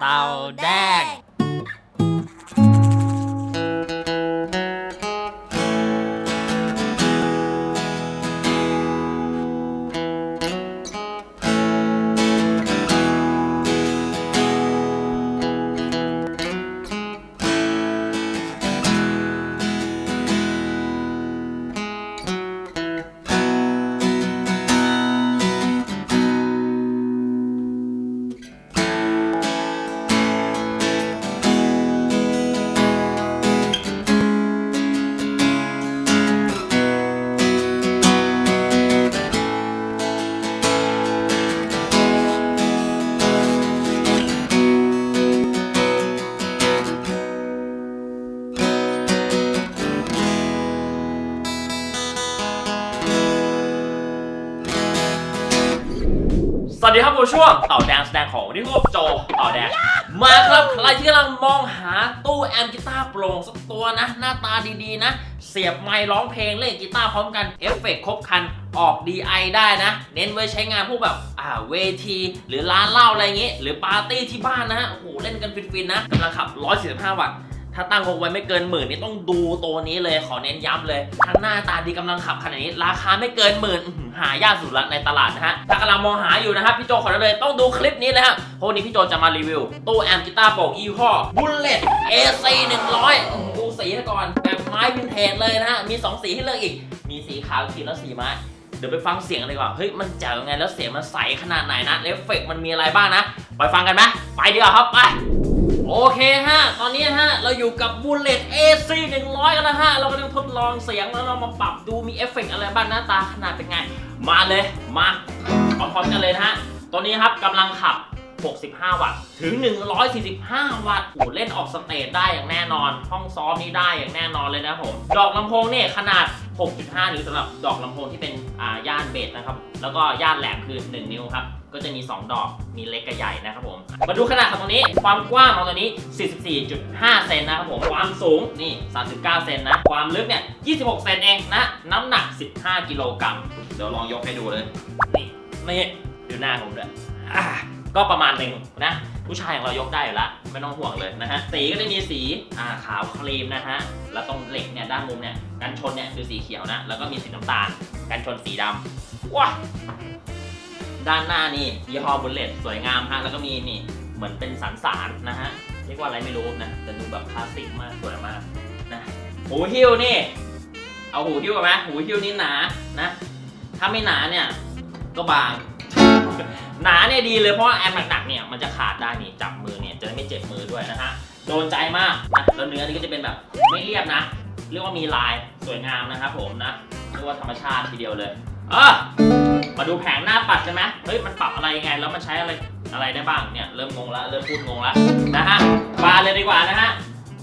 เต่ ดงสวัสดีครับผมช่วงเต่าแดงแสดงของวันนี้พบโจเต่าแดงมาครับใครที่กำลังมองหาตู้แอมป์กีตาร์โปร่งสักตัวนะ หน้าตาดีๆนะ เสียบไมค์ร้องเพลงเล่นกีตาร์พร้อมกันเอฟเฟกครบครันออก DI ได้นะ เน้นไว้ใช้งานพวกแบบอ่าเวที หรือร้านเหล้าอะไรอย่างงี้ยหรือปาร์ตี้ที่บ้านนะฮะโอ้โหเล่นกันฟินๆนะกำลังขับ 145 วัตต์ ถ้าตั้งคงไว้ไม่เกินหมื่นนี่ต้องดูตัวนี้เลยขอเน้นย้ำเลยถ้าหน้าตาดีกำลังขับขนาดนี้ ราคาไม่เกินหมื่นหายากสุดละในตลาดนะฮะถ้ากำลังมองหาอยู่นะครับพี่โจขอเลยต้องดูคลิปนี้เลยฮะเพราะวันนี้พี่โจจะมารีวิวตู้แอมกีตาร์โปร่งยี่ห้อ Bullet AC 100อื้อหือดูสีซะก่อนแบบไม้วินเทจเลยนะฮะมี 2 สีให้เลือกอีก มีสีขาวสีแล้วสีไม้เดี๋ยวไปฟังเสียงกันดีกว่า เฮ้ย มันเจ๋งยังไง แล้วเสียงมันใสขนาดไหนนะแล้วเอฟเฟกมันมีอะไรบ้างนะ ไปฟังกันไหมไปดีกว่าครับ ไป โอเคฮะ ตอนนี้ฮะ เราอยู่กับบูลเลต AC 100กันแล้วฮะ เรากำลังทดลองเสียงแล้วเรามาปรับดูมีเอฟเฟกต์อะไรบ้างหน้าตาขนาดเป็นไง มาเลย มาพร้อมๆกันเลยนะฮะ ตอนนี้ครับกำลังขับ 65 วัตต์ ถึง 145 วัตต์โอ้เล่นออกสเตจได้อย่างแน่นอน ห้องซ้อมนี่ได้อย่างแน่นอนเลยนะผมดอกลำโพงเนี่ยขนาด 6.5 นิ้วสำหรับดอกลำโพงที่เป็นอ่าย่านเบสนะครับ แล้วก็ย่านแหลมคือ 1 นิ้วครับก็จะมี 2 ดอก มีเล็กกับใหญ่นะครับผม มาดูขนาดของตัวนี้ ความกว้างของตัวนี้ 44.5 เซนนะครับผม ความสูงนี่ 39 เซนนะ ความลึกเนี่ย 26 เซนเองนะ น้ำหนัก 15 กิโลกรัม เดี๋ยวลองยกให้ดูเลย นี่ นี่ ดูหน้าผมด้วย ก็ประมาณหนึ่งนะ ผู้ชายของเรายกได้อยู่ละไม่ต้องห่วงเลยนะฮะสีก็จะมีสีอ่าขาวครีมนะฮะแล้วตรงเหล็กเนี่ยด้านมุมเนี่ยกันชนเนี่ยคือสีเขียวนะแล้วก็มีสีน้ำตาลกันชนสีดำว้าด้านหน้านี่ยี่ห้อบุลเลตสวยงามฮะแล้วก็มีนี่เหมือนเป็นสันสานนะฮะเรียกว่าอะไรไม่รู้นะแต่ดูแบบคลาสสิกมากสวยมากนะหูหิ้วนี่ เอาหูหิ้วกันไหมหูหิ้วนี่หนานะ ถ้าไม่หนาเนี่ยก็บาง หนาเนี่ยดีเลยเพราะว่าแอมหนักๆเนี่ยมันจะขาดได้นี่จับมือเนี่ยจะได้ไม่เจ็บมือด้วยนะฮะโดนใจมากนะแล้วเนื้อนี่ก็จะเป็นแบบไม่เรียบนะ เรียกว่ามีลายสวยงามนะครับผมนะเรียกว่าธรรมชาติทีเดียวเลยเออมาดูแผงหน้าปัดกันไหมเฮ้ยมันปรับอะไรยังไงแล้วมันใช้อะไรอะไรได้บ้างเนี่ยเริ่มงงละเริ่มพูดงงละนะฮะมาเลยดีกว่านะฮะ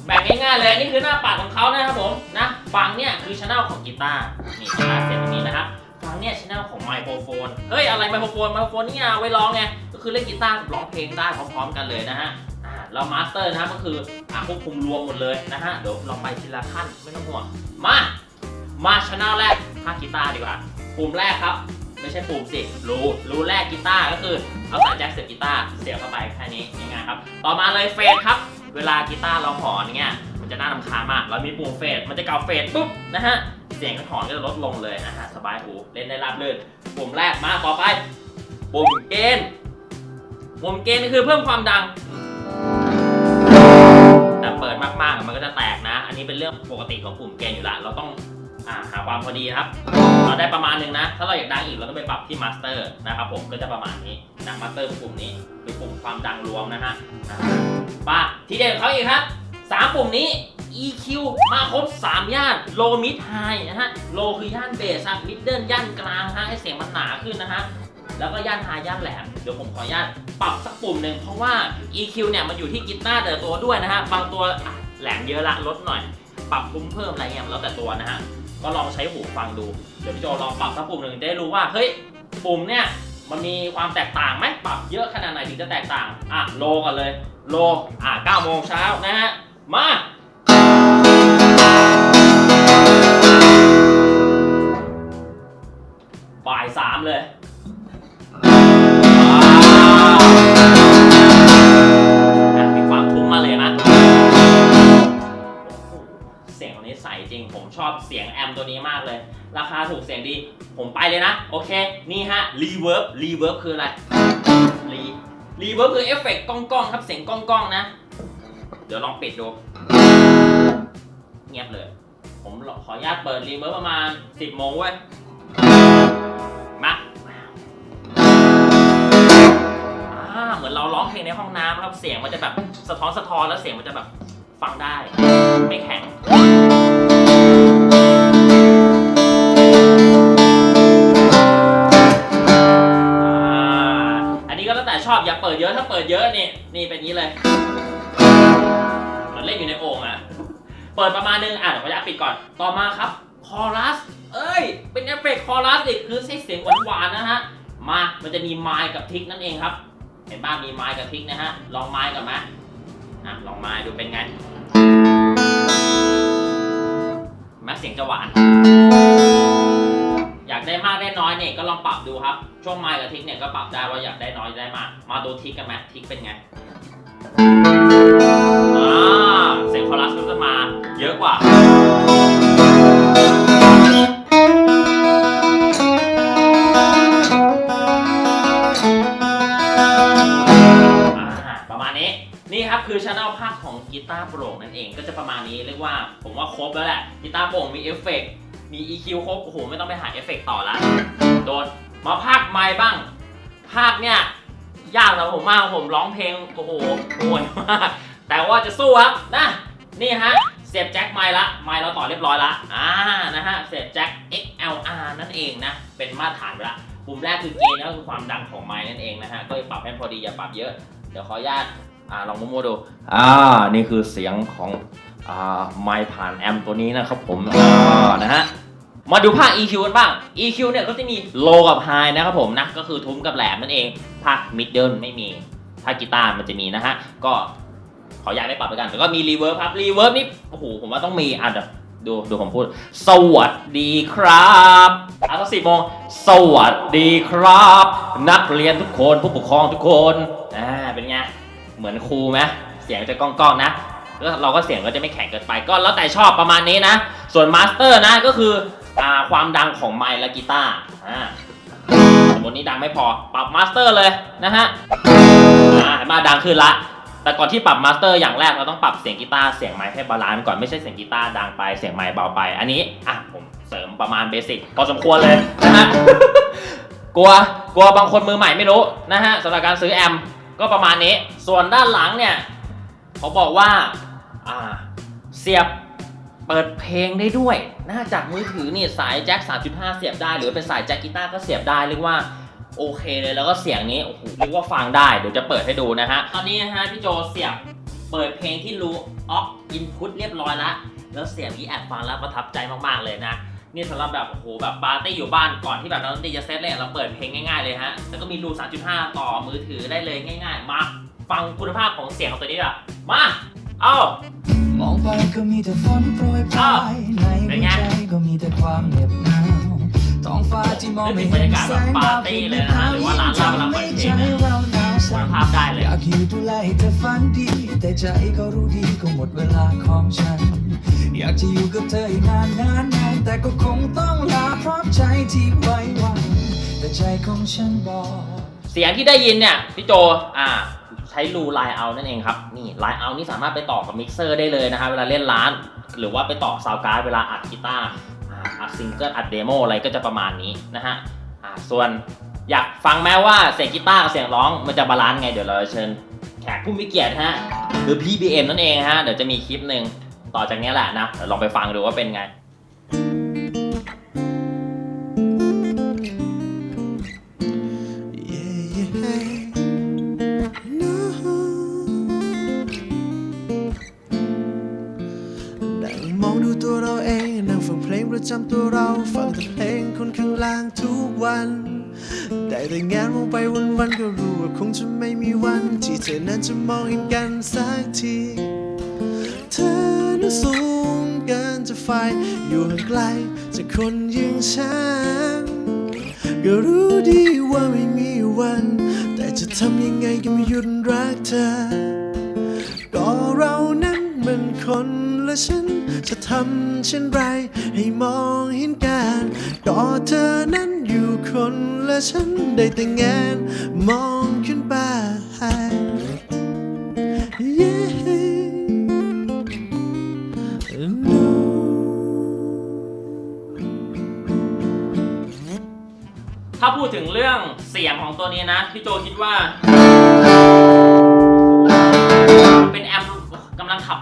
แบ่งง่ายๆเลยนี่คือหน้าปัดของเขานะครับผมนะฝั่งเนี่ยคือช anel ของกีตาร์นี่กีตาร์เซ็ตตรงนี้นะครับ ฟังเนี่ยชแนลของไมโครโฟนเฮ้ยอะไรไมโครโฟนไมโครโฟนนี่ไงเอาไว้ร้องไงก็คือเล่นกีตาร์กับร้องเพลงได้พร้อมๆกันเลยนะฮะเรามาสเตอร์นะครับก็คืออ่าควบคุมรวมหมดเลยนะฮะเดี๋ยวลองไปทีละขั้นไม่ต้องห่วงมามาชแนลแรกภาคกีตาร์ดีกว่าปุ่มแรกครับไม่ใช่ปุ่มสิรูรูแรกกีตาร์ก็คือเอาสายแจ็คเสียบกีตาร์เสียบเข้าไปแค่นี้ง่ายๆครับต่อมาเลยเฟดครับ เวลากีตาร์เราหอนเงี้ย จะน่ารำคาญมากเรามีปุ่มเฟดมันจะเก่าเฟดปุ๊บนะฮะ เสียงถอนก็จะลดลงเลยนะฮะ สบายหูเล่นได้ราบรื่นปุ่มแรกมาต่อไป ปุ่มเกณฑ์ปุ่มเกณฑ์นี่คือเพิ่มความดังแต่เปิดมากๆมันก็จะแตกนะ อันนี้เป็นเรื่องปกติของปุ่มเกณฑ์อยู่ละเราต้องหาความพอดีครับ เราได้ประมาณหนึ่งนะ ถ้าเราอยากดังอีกเราต้องไปปรับที่มาสเตอร์นะครับผม ก็จะประมาณนี้นะมาสเตอร์ปุ่มนี้คือปุ่มความดังรวมนะฮะอ่าป่ะทีเด็ดของเขาอีกครับสามปุ่มนี้ EQ มาครบ 3 ย่าน low mid high นะฮะ low คือย่านเบสครับ middle ย่านกลางฮะให้เสียงมันหนาขึ้นนะฮะแล้วก็ย่าน high ย่านแหลม เดี๋ยวผมขออนุญาตปรับสักปุ่มหนึ่งเพราะว่า EQ เนี่ยมันอยู่ที่กีตาร์แต่ละตัวด้วยนะฮะ บางตัวแหลมเยอะละลดหน่อย ปรับปุ่มเพิ่มอะไรเงี้ยแล้วแต่ตัวนะฮะ ก็ลองใช้หูฟังดู เดี๋ยวพี่โจลองปรับสักปุ่มหนึ่งจะได้รู้ว่า เฮ้ย ปุ่มเนี่ยมันมีความแตกต่างไหมปรับเยอะขนาดไหนถึงจะแตกต่าง อะ โลก่อนเลย โล อะ9โมงเช้านะฮะ มา สามเลยอะมีความทุ้มมาเลยนะเสียงตัวนี้ใสจริง ผมชอบเสียงแอมตัวนี้มากเลย ราคาถูกเสียงดี ผมไปเลยนะ โอเค นี่ฮะรีเวิร์บรีเวิร์บคืออะไรรีรีเวิร์บคือเอฟเฟกต์ก้องก้องครับ เสียงก้องก้องนะ เดี๋ยวลองปิดดู เงียบเลย ผมขออนุญาตเปิดรีเวิร์บประมาณ 10โมงเว้ย มาอ่าเหมือนเราร้องเพลงในห้องน้ำครับเสียงมันจะแบบสะท้อนสะท้อนแล้วเสียงมันจะแบบฟังได้ ไม่แข็งอันนี้ก็แล้วแต่ชอบอย่าเปิดเยอะถ้าเปิดเยอะนี่นี่เป็นนี้เลยเหมันเล่นอยู่ในโอ่งอะเปิดประมาณนึงอะเดี๋ยวขออนุญาตปิดก่อนต่อมาครับคอรัส เอ้ย เป็นเอฟเฟกต์คอรัสอีกคือใช้เสียงหวานๆนะฮะ มา มันจะมีไมค์กับทิกนั่นเองครับ เห็นบ้างมีไมค์กับทิกนะฮะ ลองไมค์กับไหมอะ ลองไมค์ดูเป็นไงแม้เสียงจะหวาน อยากได้มากได้น้อยเนี่ยก็ลองปรับดูครับ ช่วงไมค์กับทิกเนี่ยก็ปรับได้ว่าอยากได้น้อยได้มาก มาดูทิกกันไหมทิกเป็นไงอ่าเสียงคอรัสก็จะมาเยอะกว่า คือช anel ภาคของกีตาร์โปร่งนั่นเองก็จะประมาณนี้เรียกว่าผมว่าครบแล้วแหละกีตาร์โปร่งมีเอฟเฟกต์มี EQ ครบโอ้โหไม่ต้องไปหาเอฟเฟกต์ต่อละโดนมาภาคไม้บ้าง ภาคเนี่ยยากสำหรับผมมากผมร้องเพลงโอ้โหโหยมากแต่ว่าจะสู้ครับนะนี่ฮะเสียบแจ็คไม้ละไม้เราต่อเรียบร้อยละอ่านะฮะเสียบแจ็ค XLR นั่นเองนะเป็นมาตรฐานไปละปุ่มแรกคือเกณฑ์ก็คือความดังของไม้นั่นเองนะฮะก็ปรับให้พอดีอย่าปรับเยอะเดี๋ยวขออนุญาต อ่าลองมั่วๆดูอ่านี่คือเสียงของอ่าไมค์ผ่านแอมตัวนี้นะครับผมอ่านะฮะมาดูภาค EQ กันบ้าง EQ เนี่ยก็จะมี low กับ high นะครับผมนะก็คือทุ้มกับแหลมนั่นเองภาค middle ไม่มีภาคกีตาร์มันจะมีนะฮะก็ขออนุญาตไม่ปรับไปกันแต่ก็มี reverb ครับ reverb นี่โอ้โหผมว่าต้องมีอะดูดูผมพูด สวัสดีครับอะสักสิบโมงสวัสดีครับ นักเรียนทุกคนผู้ปกครองทุกคนอ่าเป็นไง เหมือนครูไหมเสียงจะก้องๆนะแล้วเราก็เสียงก็จะไม่แข็งเกินไป ก็แล้วแต่ชอบประมาณนี้นะ ส่วนมาสเตอร์นะก็คืออ่าความดังของไมค์และกีตาร์อ่าสมมตินี้ดังไม่พอปรับมาสเตอร์เลยนะฮะอ่ามาดังขึ้นละแต่ก่อนที่ปรับมาสเตอร์อย่างแรกเราต้องปรับเสียงกีตาร์เสียงไมค์ให้บาลานซ์ก่อนไม่ใช่เสียงกีตาร์ดังไปเสียงไมค์เบาไป อันนี้อะผมเสริมประมาณเบสิกพอสมควรเลยนะฮะกลัวกลัวบางคนมือใหม่ไม่รู้นะฮะสำหรับการซื้อแอม ก็ประมาณนี้ ส่วนด้านหลังเนี่ยเขาบอกว่าเสียบเปิดเพลงได้ด้วยนะจากมือถือนี่สายแจ็ค 3.5 เสียบได้ หรือเป็นสายแจ็คกีตาร์ก็เสียบได้เรียกว่าโอเคเลยแล้วก็เสียงนี้โอ้โหเรียกว่าฟังได้เดี๋ยวจะเปิดให้ดูนะฮะตอนนี้นะฮะพี่โจเสียบเปิดเพลงที่รูออกอินพุตเรียบร้อยแล้วแล้วเสียงนี้แอบฟังแล้วประทับใจมากๆเลยนะ นี่สำหรับแบบโอ้โหแบบปาร์ตี้อยู่บ้านก่อนที่แบบเราดนตรีจะเซตเลยเราเปิดเพลงง่ายๆเลยฮะแล้วก็มีรู 3.5 ต่อมือถือได้เลยง่าย ๆ มา ฟังคุณภาพของเสียงของตัวนี้อะมา เอามองไปก็มีแต่ฝนโปรยปลายในเป็หันวไงใจก็มีแต่ความเหน็บหนาวท้องฟ้าที่มองไม่เห็นแสงดาวที่ไม่พายิ่งทำให้ใจากอยู่ดูแลให้เธอฝันดี แต่ใจก็รู้ดีก็หมดเวลาของฉัน อยากจะอยู่กับเธออีกนานนานนานแต่ก็คงต้องลาพราะใจที่ไว้วันแต่ใจของฉันบอกเสียงที่ได้ยินเนี่ยพี่โจอ่าใช้รูไลน์เอานั่นเองครับนี่ไลน์เอานี่สามารถไปต่อกับมิกเซอร์ได้เลยนะฮะเวลาเล่นร้าน หรือว่าไปต่อซาวการ์ดเวลาอัดกีตาร์อัดซิงเกิลอัดเดโมอะไรก็จะประมาณนี้นะฮะส่วน อยากฟังแม้ว่าเสียงกีตาร์กับเสียงร้องมันจะบาลานซ์ไงเดี๋ยวเราจะเชิญแขกผู้มีเกียรติฮะหรือ PBM นั่นเองฮะเดี๋ยวจะมีคลิปหนึ่งต่อจากนี้แหละนะเดี๋ยวลองไปฟังดูว่าเป็นไงตัวเราเองนั่งฟังเพลงประจำตัวเรา ฟังแต่เพลงคนข้างล่างทุกวัน ได้แต่งานมองไปวันๆก็รู้ว่าคงจะไม่มีวันที่เธอนั้นจะมองเห็นกันสักที เธอนั้นสูงเกินจะไฟอยู่ห่างไกลจากคนยิ่งฉันก็รู้ดีว่าไม่มีวัน แต่จะทำยังไงก็ไม่หยุดรักเธอ ก็เรานั้นมันคน และฉันจะทำเช่นไร ให้มองเห็นกันก็เธอนั้นอยู่คนและฉันได้แต่แงนมองขึ้นไป Yeah. No. ถ้าพูดถึงเรื่องเสียงของตัวนี้นะ พี่โจคิดว่า เป็นแอม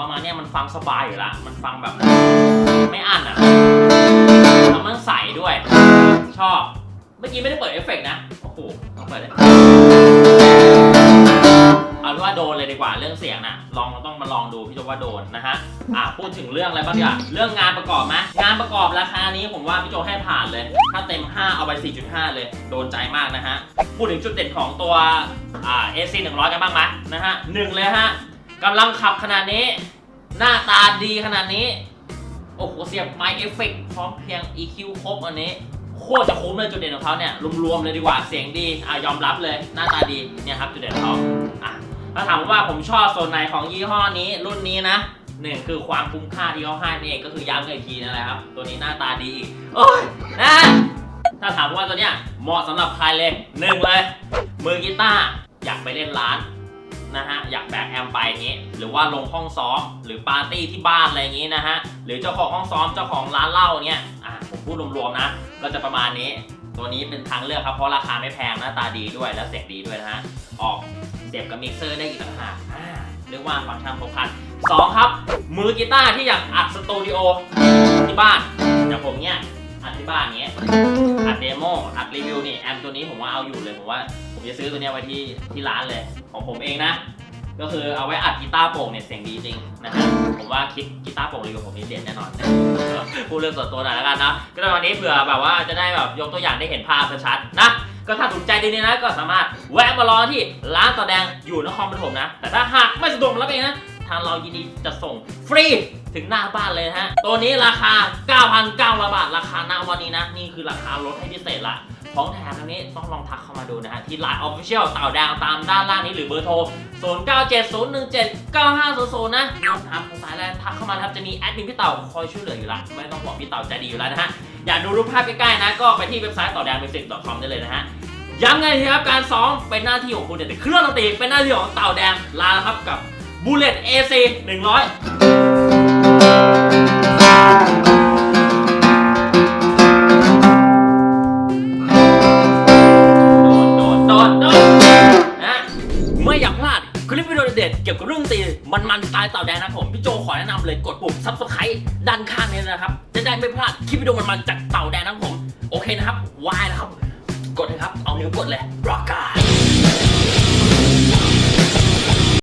ป์กำลังขับประมาณเนี้ยมันฟังสบายอยู่ละ มันฟังแบบไม่อั้นอะแล้วมันใสด้วย ชอบ เมื่อกี้ไม่ได้เปิดเอฟเฟกต์นะ โอ้โหต้องเปิดเลยเอาว่าโดนเลยดีกว่าเรื่องเสียงนะลองต้องมาลองดูพี่โจว่าโดนนะฮะ อะพูดถึงเรื่องอะไรบ้างดีกว่าเรื่องงานประกอบไหมงานประกอบราคานี้ผมว่าพี่โจให้ผ่านเลย ถ้าเต็ม 5 เอาไป 4.5 เลย โดนใจมากนะฮะ พูดถึงจุดเด่นของตัวอ่า AC 100กันบ้างไหมนะฮะหนึ่งเลยฮะ กำลังขับขนาดนี้ หน้าตาดีขนาดนี้ โอ้โห เสียบไมค์เอฟเฟกต์พร้อมเพียง EQ ครบอันนี้ โคตรจะคุ้มเลยจุดเด่นของเขาเนี่ย รวมๆเลยดีกว่าเสียงดี อะ ยอมรับเลย หน้าตาดี เนี่ยครับ จุดเด่นของเขาอะถ้าถามว่าผมชอบโซนไหนของยี่ห้อนี้รุ่นนี้นะหนึ่งคือความคุ้มค่าที่เขาให้นี่เองก็คือย้ำกันอีกทีนั่นแหละครับ ตัวนี้หน้าตาดีอีกโอ้ยนะถ้าถามว่าตัวเนี้ยเหมาะสำหรับใครเลยหนึ่งเลย มือกีตาร์อยากไปเล่นร้าน นะฮะอยากแบกแอมไปอย่างนี้ หรือว่าลงห้องซ้อมหรือปาร์ตี้ที่บ้านอะไรอย่างนี้นะฮะหรือเจ้าของห้องซ้อมเจ้าของร้านเหล้าเนี่ยอะผมพูดรวมๆนะ ก็จะประมาณนี้ ตัวนี้เป็นทางเลือกครับเพราะราคาไม่แพงหน้าตาดีด้วยและเสียงดีด้วยนะฮะออกเสียบกับมิกเซอร์ได้อีกต่างหากอ่าเรียกว่าฟังก์ชันครบครันสองครับ มือกีตาร์ที่อยากอัดสตูดิโอที่บ้านอย่างผมเนี่ยอัดที่บ้านเนี้ยอัดเดโมอัดรีวิวนี่แอมตัวนี้ผมว่าเอาอยู่เลยผมว่า ผมจะซื้อตัวเนี้ยไว้ที่ที่ร้านเลย ของผมเองนะ ก็คือเอาไว้อัดกีตาร์โปร่งเนี่ยเสียงดีจริงนะฮะผมว่าคลิปกีตาร์โปร่งรีวิวผมนี่เด็ดแน่นอนพูดเรื่องส่วนตัวหน่อยแล้วกันนะก็ในวันนี้เผื่อแบบว่าจะได้แบบยกตัวอย่างได้เห็นภาพชัดๆนะก็ถ้าถูกใจดีๆนะก็สามารถแวะมารอที่ร้านต่อแดงอยู่นครปฐมนะ แต่ถ้าหากไม่สะดวกมารับเองนะทางเรายินดีจะส่งฟรีถึงหน้าบ้านเลยฮะ ตัวนี้ราคา 9,900 บาท ราคาณวันนี้นะ นี่คือราคาลดให้พิเศษละ ของแถมตรงนี้ต้องลองทักเข้ามาดูนะฮะ ที่ Line Official เต่าแดงตามด้านล่างนี้หรือเบอร์โทร 0970179500 นะลองถามภาษาอะไรทักเข้ามาครับจะมีแอดมินพี่เต่าคอยช่วยเหลืออยู่ละไม่ต้องบอกพี่เต่าใจดีอยู่แล้วนะฮะ อยากดูรูปภาพใกล้ๆนะ ก็ไปที่เว็บไซต์ต่อแดง music.com ได้เลยนะฮะย้ำไงทีครับการซ้อมเป็นหน้าที่ของคุณแต่เครื่องดนตรีเป็นหน้าที่ของเต่าแดงลาแล้วครับกับ Bullet AC 100โตอบไตล์เต่าแดงนะผม